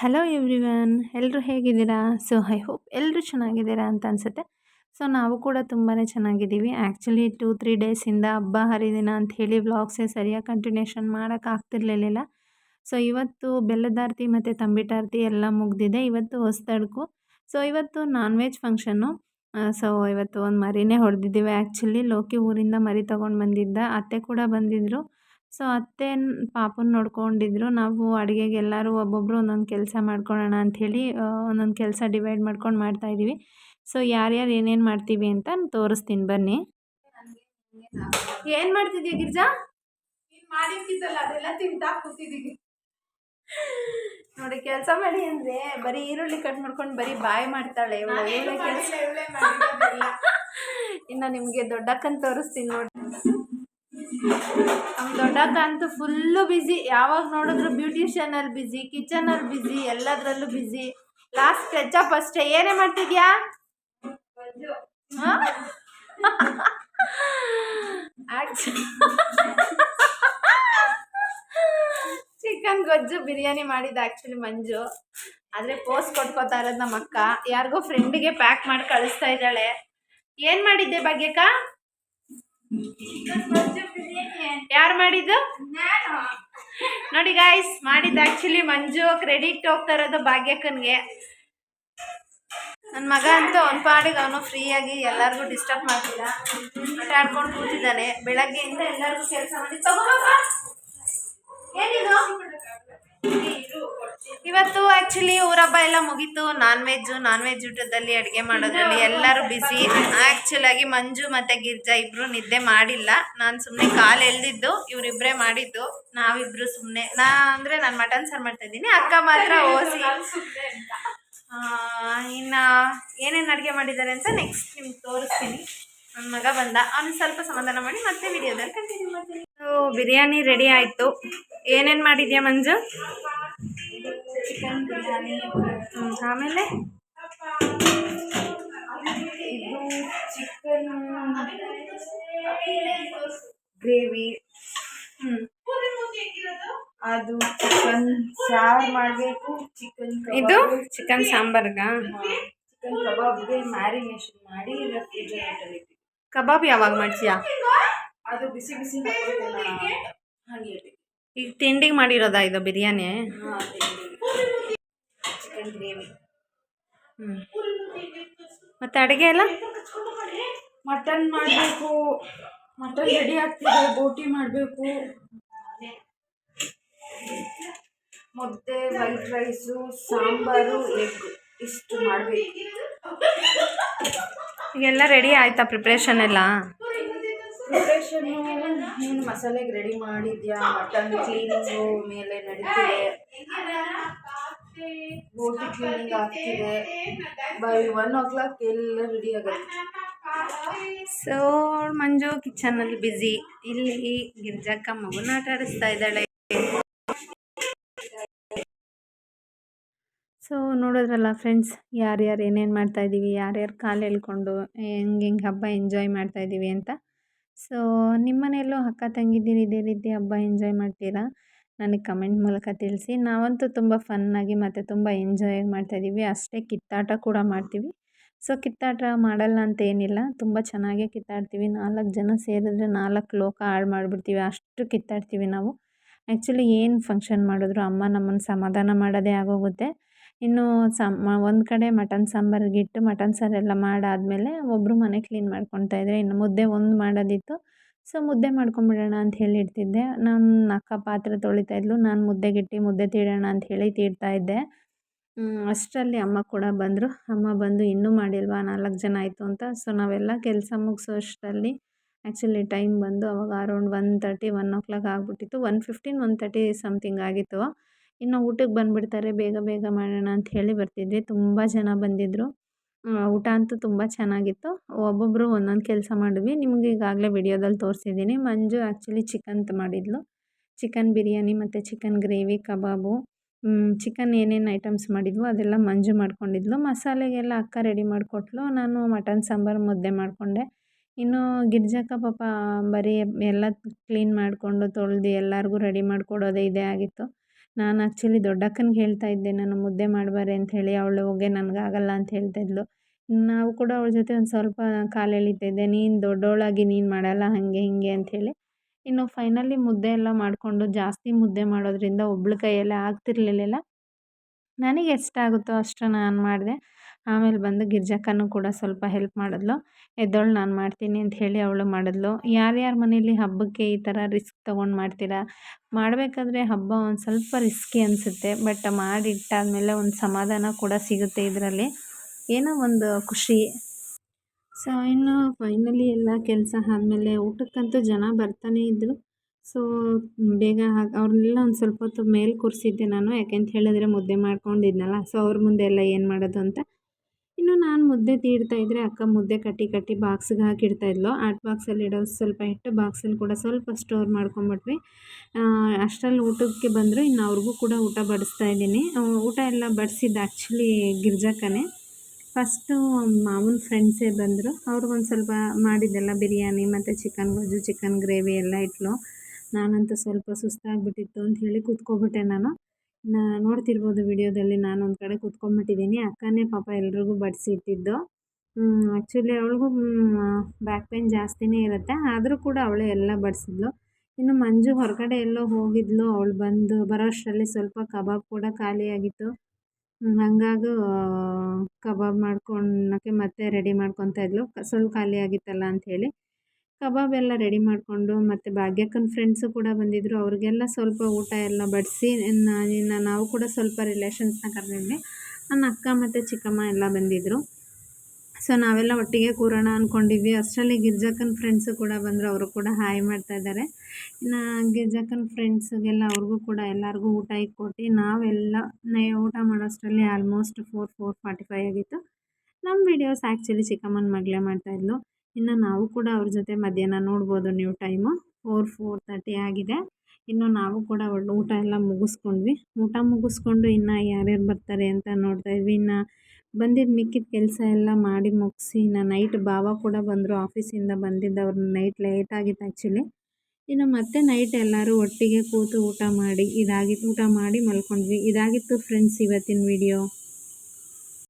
Hello everyone ಎಲ್ಲರೂ ಹೇಗಿದ್ದೀರಾ? So I hope ಎಲ್ಲರೂ ಚೆನ್ನಾಗಿದ್ದೀರಾ ಅಂತ ಅನಿಸುತ್ತೆ. ಸೊ ನಾವು ಕೂಡ ತುಂಬಾ ಚೆನ್ನಾಗಿದ್ದೀವಿ. ಆ್ಯಕ್ಚುಲಿ ಟೂ ತ್ರೀ ಡೇಸಿಂದ ಹಬ್ಬ ಹರಿದಿನ ಅಂತ ಹೇಳಿ ವ್ಲಾಗ್ಸೇ ಸರಿಯಾಗಿ ಕಂಟಿನ್ಯೂಷನ್ ಮಾಡೋಕ್ಕಾಗ್ತಿರ್ಲಿಲ್ಲ ಸೊ ಇವತ್ತು ಬೆಲ್ಲದಾರ್ತಿ ಮತ್ತು ತಂಬಿಟಾರ್ತಿ ಎಲ್ಲ ಮುಗ್ದಿದೆ. ಇವತ್ತು ಹೊಸ್ತಡ್ಕು ಸೊ ಇವತ್ತು ನಾನ್ ವೆಜ್ ಫಂಕ್ಷನ್ನು ಸೊ ಇವತ್ತು ಒಂದು ಮರಿನೇ ಹೊಡೆದಿದ್ದೀವಿ. ಆ್ಯಕ್ಚುಲಿ ಲೋಕಿ ಊರಿಂದ ಮರಿ ತೊಗೊಂಡು ಬಂದಿದ್ದ. ಅತ್ತೆ ಕೂಡ ಬಂದಿದ್ದರು ಸೊ ಅತ್ತೆ ಪಾಪನ ನೋಡ್ಕೊಂಡಿದ್ರು ನಾವು ಅಡುಗೆಗೆ ಎಲ್ಲರೂ ಒಬ್ಬೊಬ್ಬರು ಒಂದೊಂದು ಕೆಲಸ ಮಾಡ್ಕೊಳ್ಳೋಣ ಅಂಥೇಳಿ ಒಂದೊಂದು ಕೆಲಸ ಡಿವೈಡ್ ಮಾಡ್ಕೊಂಡು ಮಾಡ್ತಾಯಿದ್ದೀವಿ ಸೊ ಯಾರ್ಯಾರು ಏನೇನು ಮಾಡ್ತೀವಿ ಅಂತ ತೋರಿಸ್ತೀನಿ ಬನ್ನಿ. ಏನು ಮಾಡ್ತಿದ್ಯಾ ಗಿರ್ಜಾ? ಮಾಡಿರ್ತಿದ್ದಲ್ಲ ಅದೆಲ್ಲ ತಿಂತಾ ಕೂತಿದ್ದೀವಿ ನೋಡಿ ಕೆಲಸ ಮಾಡಿ ಅಂದರೆ ಬರೀ ಈರುಳ್ಳಿ ಕಟ್ ಮಾಡ್ಕೊಂಡು ಬರೀ ಬಾಯಿ ಮಾಡ್ತಾಳೆ ಇವಳು ದೊಡ್ಡಕ್ಕಂತ ಇನ್ನು ನಿಮಗೆ ದೊಡ್ಡಕ್ಕನ ತೋರಿಸ್ತೀನಿ ನೋಡಿ. ನಮ್ಮ ದೊಡ್ಡಕ್ಕ ಅಂತೂ ಫುಲ್ಲು ಬ್ಯುಸಿ ಯಾವಾಗ ನೋಡಿದ್ರು ಬ್ಯೂಟಿಷಿಯನಲ್ಲಿ ಬ್ಯುಸಿ ಕಿಚನಲ್ಲಿ ಬ್ಯುಸಿ ಎಲ್ಲದರಲ್ಲೂ ಬ್ಯುಸಿ ಲಾಸ್ಟ್ ಕೆಚಪ್ ಅಷ್ಟೇ. ಏನೇ ಮಾಡ್ತಿದ್ಯಾ? ಚಿಕನ್ ಗೊಜ್ಜು ಬಿರಿಯಾನಿ ಮಾಡಿದ ಆ್ಯಕ್ಚುಲಿ ಮಂಜು. ಆದರೆ ಪೋಸ್ಟ್ ಕೊಟ್ಕೋತಾ ಇರೋದು ನಮ್ಮ ಅಕ್ಕ ಯಾರಿಗೋ ಫ್ರೆಂಡಿಗೆ ಪ್ಯಾಕ್ ಮಾಡಿ ಕಳಿಸ್ತಾ ಇದ್ದಾಳೆ. ಏನು ಮಾಡಿದ್ದೆ ಭಾಗ್ಯಕ್ಕ? ಯಾರು ಮಾಡಿದ್ದು? ನೋಡಿ ಗಾಯ್ಸ್ ಮಾಡಿದ್ದು ಆಕ್ಚುಲಿ ಮಂಜು ಕ್ರೆಡಿಟ್ ಹೋಗ್ತಾ ಇರೋದು ಭಾಗ್ಯಕ್ಕನ್ಗೆ. ನನ್ನ ಮಗ ಅಂತೂ ಅವ್ನ ಪಾಡಿಗೆ ಅವನು ಫ್ರೀಯಾಗಿ ಎಲ್ಲರಿಗೂ ಡಿಸ್ಟರ್ಬ್ ಮಾಡ್ತಿಲ್ಲ. ಆಡ್ಕೊಂಡು ಕೂತಿದ್ದಾನೆ. ಬೆಳಗ್ಗೆಯಿಂದ ಎಲ್ಲರಿಗೂ ಕೆಲಸ ಮಾಡಿ. ತಗೋಬಾ ಏನಿದು? ಇವತ್ತು ಆ್ಯಕ್ಚುಲಿ ಊರಬ್ಬ ಎಲ್ಲ ಮುಗೀತು. ನಾನ್ ವೆಜ್ಜು ನಾನ್ ವೆಜ್ ಊಟದಲ್ಲಿ ಅಡುಗೆ ಮಾಡೋದ್ರಲ್ಲಿ ಎಲ್ಲರೂ ಬ್ಯುಸಿ ಆ್ಯಕ್ಚುಲಾಗಿ ಮಂಜು ಮತ್ತು ಗಿರ್ಜಾ ಇಬ್ರು ನಿದ್ದೆ ಮಾಡಿಲ್ಲ. ನಾನು ಸುಮ್ಮನೆ ಕಾಲು ಎಳ್ದಿದ್ದು ಇವರಿಬ್ಬರೇ ಮಾಡಿದ್ದು. ನಾವಿಬ್ರು ಸುಮ್ಮನೆ ನಾ ಅಂದರೆ ನಾನು ಮಟನ್ ಸಾರು ಮಾಡ್ತಾಯಿದ್ದೀನಿ ಅಕ್ಕ ಮಾತ್ರ ಓಸಿ. ಇನ್ನು ಏನೇನು ಅಡುಗೆ ಮಾಡಿದ್ದಾರೆ ಅಂತ ನೆಕ್ಸ್ಟ್ ನಿಮ್ಗೆ ತೋರಿಸ್ತೀನಿ. ನನ್ನ ಮಗ ಬಂದ. ಅವ್ನು ಸ್ವಲ್ಪ ಸಮಾಧಾನ ಮಾಡಿ ಮತ್ತೆ ವಿಡಿಯೋದಲ್ಲಿ ಕಂಟಿನ್ಯೂ ಮಾಡ್ತೀನಿ. ಬಿರಿಯಾನಿ ರೆಡಿ ಆಯಿತು. ಏನೇನು ಮಾಡಿದ್ಯಾ ಮಂಜು? ಚಿಕನ್ ಬಿರಿಯಾನಿ ಆಮೇಲೆ ಇದು ಚಿಕನ್ ಗ್ರೇವಿ. ಹ್ಞೂ ಅದು ಚಿಕನ್ ಸಾರು ಮಾಡಬೇಕು ಚಿಕನ್ ಇದು ಚಿಕನ್ ಸಾಂಬಾರ್ಗ? ಚಿಕನ್ ಕಬಾಬ್ಗೆ ಮ್ಯಾರಿನೇಷನ್ ಮಾಡಿ ರೆಫ್ರಿಜರೇಟರ್ ಕಬಾಬ್ ಯಾವಾಗ ಮಾಡ್ತೀಯಾ? ಅದು ಬಿಸಿ ಬಿಸಿ ಹಾಗೆ ಹಾಗೆ ಈಗ ತಿಂಡಿಗೆ ಮಾಡಿರೋದ ಇದು ಬಿರಿಯಾನಿ? ಮತ್ತೆ ಚಿಕನ್ ಗ್ರೇವಿ. ಹ್ಞೂ ಮತ್ತು ಅಡುಗೆ ಎಲ್ಲ? ಮಟನ್ ಮಾಡಬೇಕು. ಮಟನ್ ರೆಡಿ ಆಗ್ತಿದೆ ಬೋಟಿ ಮಾಡಬೇಕು. ಮುದ್ದೆ ವೈಟ್ ರೈಸು ಸಾಂಬಾರು ಎಗ್ ಇಷ್ಟು ಮಾಡಬೇಕು. ಈಗೆಲ್ಲ ರೆಡಿ ಆಯ್ತಾ ಪ್ರಿಪ್ರೇಷನ್ ಎಲ್ಲ? ಪ್ರಿಪ್ರೇಷನ್ನು ನೀನು ಮಸಾಲೆಗೆ ರೆಡಿ ಮಾಡಿದ್ಯಾ? ಮಟನ್ ಕ್ಲೀನಿಂಗು ಮೇಲೆ ನಡೀತಿದೆ. ಬೋಟಿ ಕ್ಲೀನಿಂಗ್ ಆಗ್ತಿದೆ. ಬೈ ಒನ್ ಓ ಕ್ಲಾಕ್ ಎಲ್ಲ ರೆಡಿ ಆಗುತ್ತೆ. ಸೊ ಮಂಜು ಕಿಚನಲ್ಲಿ ಬ್ಯುಸಿ ಇಲ್ಲಿ ಗಿರ್ಜಕ್ಕ ಮಗುನ ಆಟ ಆಡಿಸ್ತಾ ಇದ್ದಾಳೆ. ಸೊ ನೋಡೋದ್ರಲ್ಲ ಫ್ರೆಂಡ್ಸ್ ಯಾರ್ಯಾರು ಏನೇನು ಮಾಡ್ತಾಯಿದ್ದೀವಿ ಯಾರ್ಯಾರು ಕಾಲು ಎಳ್ಕೊಂಡು ಹೆಂಗೆ ಹೆಂಗೆ ಹಬ್ಬ ಎಂಜಾಯ್ ಮಾಡ್ತಾಯಿದ್ದೀವಿ ಅಂತ. ಸೊ ನಿಮ್ಮ ಮನೆಯಲ್ಲೂ ಅಕ್ಕ ತಂಗಿದ್ದೀರಿ, ಇದೇ ರೀತಿ ಹಬ್ಬ ಎಂಜಾಯ್ ಮಾಡ್ತೀರಾ? ನನಗೆ ಕಮೆಂಟ್ ಮೂಲಕ ತಿಳಿಸಿ. ನಾವಂತೂ ತುಂಬ ಫನ್ನಾಗಿ ಮತ್ತು ತುಂಬ ಎಂಜಾಯ್ ಮಾಡ್ತಾಯಿದ್ದೀವಿ ಅಷ್ಟೇ ಕಿತ್ತಾಟ ಕೂಡ ಮಾಡ್ತೀವಿ. ಸೊ ಕಿತ್ತಾಟ ಮಾಡಲ್ಲ ಅಂತ ಏನಿಲ್ಲ. ತುಂಬ ಚೆನ್ನಾಗೇ ಕಿತ್ತಾಡ್ತೀವಿ. ನಾಲ್ಕು ಜನ ಸೇರಿದ್ರೆ ನಾಲ್ಕು ಲೋಕ ಹಾಳು ಮಾಡಿಬಿಡ್ತೀವಿ. ಅಷ್ಟು ಕಿತ್ತಾಡ್ತೀವಿ ನಾವು. ಆ್ಯಕ್ಚುಲಿ ಏನು ಫಂಕ್ಷನ್ ಮಾಡಿದ್ರು ಅಮ್ಮ ನಮ್ಮನ್ನು ಸಮಾಧಾನ ಮಾಡೋದೇ ಆಗೋಗುತ್ತೆ. ಇನ್ನು ಸಮ್ ಒಂದು ಕಡೆ ಮಟನ್ ಸಾಂಬಾರಿಗಿಟ್ಟು ಮಟನ್ ಸಾರೆಲ್ಲ ಮಾಡಾದಮೇಲೆ ಒಬ್ಬರು ಮನೆ ಕ್ಲೀನ್ ಮಾಡ್ಕೊತಾ ಇದ್ದರೆ ಇನ್ನು ಮುದ್ದೆ ಒಂದು ಮಾಡೋದಿತ್ತು. ಸೊ, ಮುದ್ದೆ ಮಾಡ್ಕೊಂಬಿಡೋಣ ಅಂತ ಹೇಳಿ ಇಡ್ತಿದ್ದೆ. ನನ್ನ ಅಕ್ಕ ಪಾತ್ರೆ ತೊಳಿತಾಯಿದ್ಲು ನಾನು ಮುದ್ದೆಗಿಟ್ಟು ಮುದ್ದೆ ತೀಡೋಣ ಅಂತ ಹೇಳಿ ತೀಡ್ತಾ ಇದ್ದೆ. ಅಷ್ಟರಲ್ಲಿ ಅಮ್ಮ ಕೂಡ ಬಂದರು. ಅಮ್ಮ ಬಂದು, ಇನ್ನೂ ಮಾಡಿಲ್ವಾ? ನಾಲ್ಕು ಜನ ಆಯಿತು ಅಂತ. ಸೊ, ನಾವೆಲ್ಲ ಕೆಲಸ ಮುಗಿಸೋ ಅಷ್ಟರಲ್ಲಿ ಆ್ಯಕ್ಚುಲಿ ಟೈಮ್ ಬಂದು ಅವಾಗ around one thirty one o'clock ಆಗಿಬಿಟ್ಟಿತ್ತು. One fifteen one thirty something ಆಗಿತ್ತು. ಇನ್ನು ಊಟಕ್ಕೆ ಬಂದುಬಿಡ್ತಾರೆ, ಬೇಗ ಬೇಗ ಮಾಡೋಣ ಅಂತ ಹೇಳಿ ಬರ್ತಿದ್ವಿ ತುಂಬ ಜನ ಬಂದಿದ್ದರು ಊಟ ಅಂತೂ ತುಂಬ ಚೆನ್ನಾಗಿತ್ತು. ಒಬ್ಬೊಬ್ಬರು ಒಂದೊಂದು ಕೆಲಸ ಮಾಡಿದ್ವಿ. ನಿಮ್ಗೆ ಈಗಾಗಲೇ ವಿಡಿಯೋದಲ್ಲಿ ತೋರಿಸಿದ್ದೀನಿ. ಮಂಜು ಆ್ಯಕ್ಚುಲಿ ಚಿಕನ್ ಮಾಡಿದ್ಲು. ಚಿಕನ್ ಬಿರಿಯಾನಿ ಮತ್ತು ಚಿಕನ್ ಗ್ರೇವಿ ಕಬಾಬು ಚಿಕನ್ ಏನೇನು ಐಟಮ್ಸ್ ಮಾಡಿದ್ವು ಅದೆಲ್ಲ ಮಂಜು ಮಾಡ್ಕೊಂಡಿದ್ಲು. ಮಸಾಲೆಗೆಲ್ಲ ಅಕ್ಕ ರೆಡಿ ಮಾಡಿಕೊಟ್ಲು. ನಾನು ಮಟನ್ ಸಾಂಬಾರು, ಮುದ್ದೆ ಮಾಡಿಕೊಂಡೆ. ಇನ್ನು ಗಿರ್ಜಕ್ಕ ಪಾಪ ಬರೀ ಎಲ್ಲ ಕ್ಲೀನ್ ಮಾಡಿಕೊಂಡು ತೊಳೆದು ಎಲ್ಲರಿಗೂ ರೆಡಿ ಮಾಡಿಕೊಡೋದೇ ಇದೇ ಆಗಿತ್ತು. ನಾನು ಆ್ಯಕ್ಚುಲಿ ದೊಡ್ಡಕ್ಕನಿಗೆ ಹೇಳ್ತಾ ಇದ್ದೆ ನಾನು ಮುದ್ದೆ ಮಾಡಬಾರ ಅಂತ ಹೇಳಿ, ಅವಳು ಹೋಗೆ ನನಗಾಗಲ್ಲ ಅಂತ ಹೇಳ್ತಾ ಇದ್ಲು. ನಾವು ಕೂಡ ಅವಳ ಜೊತೆ ಒಂದು ಸ್ವಲ್ಪ ಕಾಲು ಎಳೀತಾ ಇದ್ದೆ ನೀನು ದೊಡ್ಡವಳಾಗಿ ನೀನು ಮಾಡಲ್ಲ ಹಾಗೆ ಹೀಗೆ ಅಂಥೇಳಿ ಇನ್ನು ಫೈನಲಿ ಮುದ್ದೆ ಎಲ್ಲ ಮಾಡಿಕೊಂಡು ಜಾಸ್ತಿ ಮುದ್ದೆ ಮಾಡೋದ್ರಿಂದ ಒಬ್ಳ ಕೈಯಲ್ಲೇ ಆಗ್ತಿರ್ಲಿಲ್ಲ. ನನಗೆ ಎಷ್ಟಾಗುತ್ತೋ ಅಷ್ಟು ನಾನು ಮಾಡಿದೆ. ಆಮೇಲೆ ಬಂದು ಗಿರ್ಜಕ್ಕನೂ ಕೂಡ ಸ್ವಲ್ಪ ಹೆಲ್ಪ್ ಮಾಡಿದ್ಲು. ಎದ್ದೋಳು, ನಾನು ಮಾಡ್ತೀನಿ ಅಂತ ಹೇಳಿ ಅವಳು ಮಾಡಿದ್ಲು. ಯಾರ್ಯಾರ ಮನೇಲಿ ಹಬ್ಬಕ್ಕೆ ಈ ಥರ ರಿಸ್ಕ್ ತೊಗೊಂಡು ಮಾಡ್ತೀರಾ? ಮಾಡಬೇಕಾದ್ರೆ ಹಬ್ಬ ಒಂದು ಸ್ವಲ್ಪ ರಿಸ್ಕಿ ಅನಿಸುತ್ತೆ ಬಟ್ ಮಾಡಿಟ್ಟಾದಮೇಲೆ ಒಂದು ಸಮಾಧಾನ ಕೂಡ ಸಿಗುತ್ತೆ ಇದರಲ್ಲಿ. ಏನೋ ಒಂದು ಖುಷಿ. ಸೊ ಇನ್ನು ಫೈನಲಿ ಎಲ್ಲ ಕೆಲಸ ಆದಮೇಲೆ ಊಟಕ್ಕಂತೂ ಜನ ಬರ್ತಾನೇ ಇದ್ದರು ಸೊ ಬೇಗ ಅವ್ರನ್ನೆಲ್ಲ ಒಂದು ಸ್ವಲ್ಪ ಹೊತ್ತು ಮೇಲೆ ಕೂರಿಸಿದ್ದೆ ನಾನು, ಯಾಕೆಂತ ಹೇಳಿದ್ರೆ ಮುದ್ದೆ ಮಾಡ್ಕೊಂಡಿದ್ನಲ್ಲ ಸೊ ಅವ್ರ ಮುಂದೆ ಎಲ್ಲ ಏನು ಮಾಡೋದು ಅಂತ. ಇನ್ನು ನಾನು ಮುದ್ದೆ ತೀಡ್ತಾ ಇದ್ದರೆ ಅಕ್ಕ ಮುದ್ದೆ ಕಟ್ಟಿ ಕಟ್ಟಿ ಬಾಕ್ಸಿಗೆ ಹಾಕಿಡ್ತಾಯಿದ್ಲು ಆಟ್ ಬಾಕ್ಸಲ್ಲಿ ಇಡೋ ಸ್ವಲ್ಪ ಇಟ್ಟು ಬಾಕ್ಸಲ್ಲಿ ಕೂಡ ಸ್ವಲ್ಪ ಸ್ಟೋರ್ ಮಾಡ್ಕೊಂಬಿಟ್ವಿ. ಅಷ್ಟರಲ್ಲಿ ಊಟಕ್ಕೆ ಬಂದರು, ಇನ್ನು ಅವ್ರಿಗೂ ಕೂಡ ಊಟ ಬಡಿಸ್ತಾ ಇದ್ದೀನಿ. ಊಟ ಎಲ್ಲ ಬಡಿಸಿದ್ದು ಆ್ಯಕ್ಚುಲಿ ಗಿರ್ಜಕ್ಕನೇ ಫಸ್ಟು ಮಾವನ ಫ್ರೆಂಡ್ಸೇ ಬಂದರು. ಅವ್ರಿಗೊಂದು ಸ್ವಲ್ಪ ಮಾಡಿದ್ದೆಲ್ಲ ಬಿರಿಯಾನಿ ಮತ್ತು ಚಿಕನ್ ಗೊಜ್ಜು ಚಿಕನ್ ಗ್ರೇವಿ ಎಲ್ಲ ಇಟ್ಲು. ನಾನಂತೂ ಸ್ವಲ್ಪ ಸುಸ್ತಾಗಿಬಿಟ್ಟಿತ್ತು ಅಂತ ಹೇಳಿ ಕೂತ್ಕೊಬಿಟ್ಟೆ ನಾನು. ನಾ ನೋಡ್ತಿರ್ಬೋದು ವಿಡಿಯೋದಲ್ಲಿ ನಾನು ಒಂದು ಕಡೆ ಕೂತ್ಕೊಂಡ್ಬಿಟ್ಟಿದ್ದೀನಿ ಅಕ್ಕನೇ ಪಾಪ ಎಲ್ರಿಗೂ ಬಡಿಸಿ ಇಟ್ಟಿದ್ದು. ಆ್ಯಕ್ಚುಲಿ ಅವಳಿಗೂ ಬ್ಯಾಕ್ ಪೇನ್ ಜಾಸ್ತಿನೇ ಇರುತ್ತೆ. ಆದರೂ ಕೂಡ ಅವಳೇ ಎಲ್ಲ ಬಡಿಸಿದ್ಲು. ಇನ್ನು ಮಂಜು ಹೊರಗಡೆ ಎಲ್ಲೋ ಹೋಗಿದ್ಲು. ಅವಳು ಬಂದು ಬರೋ ಅಷ್ಟರಲ್ಲಿ ಸ್ವಲ್ಪ ಕಬಾಬ್ ಕೂಡ ಖಾಲಿಯಾಗಿತ್ತು ಹಂಗಾಗಿ ಕಬಾಬ್ ಮಾಡ್ಕೊಳಕ್ಕೆ ಮತ್ತೆ ರೆಡಿ ಮಾಡ್ಕೊತಾ ಇದ್ಲು. ಸ್ವಲ್ಪ ಖಾಲಿಯಾಗಿತ್ತಲ್ಲ ಅಂಥೇಳಿ ಕಬಾಬ್ ಎಲ್ಲ ರೆಡಿ ಮಾಡಿಕೊಂಡು ಮತ್ತು ಭಾಗ್ಯಕ್ಕನ ಫ್ರೆಂಡ್ಸು ಕೂಡ ಬಂದಿದ್ದರು ಅವ್ರಿಗೆಲ್ಲ ಸ್ವಲ್ಪ ಊಟ ಎಲ್ಲ ಬಡಿಸಿ ನಾವು ಕೂಡ ಸ್ವಲ್ಪ ರಿಲೇಷನ್ಸ್ನ ಕರೆದಿದ್ವಿ ನನ್ನ ಅಕ್ಕ ಮತ್ತು ಚಿಕ್ಕಮ್ಮ ಎಲ್ಲ ಬಂದಿದ್ದರು ಸೊ ನಾವೆಲ್ಲ ಒಟ್ಟಿಗೆ ಕೂರೋಣ ಅಂದ್ಕೊಂಡಿದ್ವಿ ಅಷ್ಟರಲ್ಲಿ ಗಿರ್ಜಕ್ಕನ ಫ್ರೆಂಡ್ಸು ಕೂಡ ಬಂದರು. ಅವರು ಕೂಡ ಹಾಯ್ ಮಾಡ್ತಾ ಇದ್ದಾರೆ. ಇನ್ನು ಗಿರ್ಜಕ್ಕನ ಫ್ರೆಂಡ್ಸಿಗೆಲ್ಲ ಅವ್ರಿಗೂ ಕೂಡ ಎಲ್ಲರಿಗೂ ಊಟ ಇಕ್ಕೊಟ್ಟು ನಾವೆಲ್ಲ ಊಟ ಮಾಡೋಷ್ಟರಲ್ಲಿ almost four four forty five ಆಗಿತ್ತು. ನಮ್ಮ ವೀಡಿಯೋಸ್ ಆ್ಯಕ್ಚುಲಿ ಚಿಕ್ಕಮ್ಮನ ಮಗಳೇ ಮಾಡ್ತಾಯಿದ್ಲು ಇನ್ನು ನಾವು ಕೂಡ ಅವ್ರ ಜೊತೆ ಮಧ್ಯಾಹ್ನ ನೋಡ್ಬೋದು ನೀವು ಟೈಮು ಫೋರ್ ಫೋರ್ ತರ್ಟಿ ಆಗಿದೆ. ಇನ್ನು ನಾವು ಕೂಡ ಊಟ ಎಲ್ಲ ಮುಗಿಸ್ಕೊಂಡ್ವಿ. ಊಟ ಮುಗಿಸ್ಕೊಂಡು ಇನ್ನು ಯಾರ್ಯಾರು ಬರ್ತಾರೆ ಅಂತ ನೋಡ್ತಾ ಇದ್ವಿ. ಇನ್ನು ಬಂದಿದ್ದ ಮಿಕ್ಕಿದ ಕೆಲಸ ಎಲ್ಲ ಮಾಡಿ ಮುಗಿಸಿ, ಇನ್ನು ನೈಟ್ ಬಾವ ಕೂಡ ಬಂದರು ಆಫೀಸಿಂದ ಬಂದಿದ್ದವ್ರ ನೈಟ್ ಲೇಟ್ ಆಗಿತ್ತು ಆ್ಯಕ್ಚುಲಿ ಇನ್ನು ಮತ್ತೆ ನೈಟ್ ಎಲ್ಲರೂ ಒಟ್ಟಿಗೆ ಕೂತು ಊಟ ಮಾಡಿ ಇದಾಗಿತ್ತು ಊಟ ಮಾಡಿ ಮಲ್ಕೊಂಡ್ವಿ. ಇದಾಗಿತ್ತು ಫ್ರೆಂಡ್ಸ್ ಇವತ್ತಿನ ವಿಡಿಯೋ